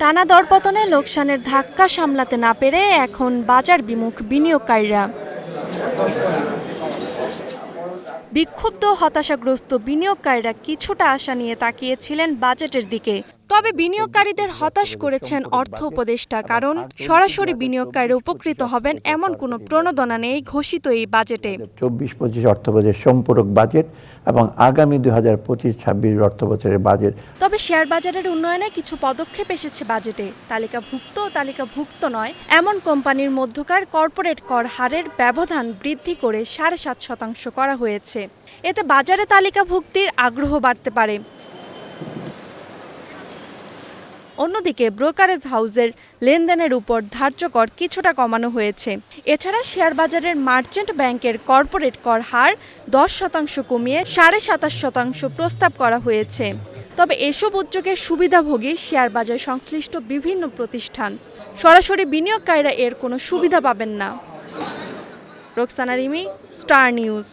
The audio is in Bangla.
টানা দরপতনে লোকসানের ধাক্কা সামলাতে না পেরে এখন বাজার বিমুখ বিনিয়োগকারীরা। বিক্ষুব্ধ, হতাশাগ্রস্ত বিনিয়োগকারীরা কিছুটা আশা নিয়ে তাকিয়েছিলেন বাজেটের দিকে। তবে বিনিয়োগকারীদের হতাশ করেছেন অর্থ উপদেষ্টা কারণ সরাসরি বিনিয়োগকারীরা উপকৃত হবেন এমন কোনো প্রণোদনা নেই ঘোষিত এই বাজেটে। চব্বিশ পঁচিশ অর্থ বছরের সম্পূরক বাজেট এবং আগামী দুই হাজার পঁচিশ ছাব্বিশ অর্থ বছরের বাজেট। তবে শেয়ার বাজারের উন্নয়নে কিছু পদক্ষেপ এসেছে বাজেটে। তালিকাভুক্ত ও তালিকাভুক্ত নয় এমন কোম্পানির মধ্যকার কর্পোরেট কর হারের ব্যবধান বৃদ্ধি করে সাড়ে সাত শতাংশ করা হয়েছে। এতে বাজারে তালিকাভুক্তির আগ্রহ বাড়তে পারে। অন্যদিকে ব্রোকারেজ হাউসের লেনদেনের উপর ধার্য কর কিছুটা কমানো হয়েছে। এছাড়া শেয়ার বাজারের মার্চেন্ট ব্যাংকের কর্পোরেট কর হার দশ শতাংশ কমিয়ে সাড়ে সাতাশ শতাংশ প্রস্তাব করা হয়েছে। তবে এসব উদ্যোগের সুবিধাভোগী শেয়ার বাজার সংশ্লিষ্ট বিভিন্ন প্রতিষ্ঠান। সরাসরি বিনিয়োগকারীরা এর কোনো সুবিধা পাবেন না। Roksana Rimi, star news.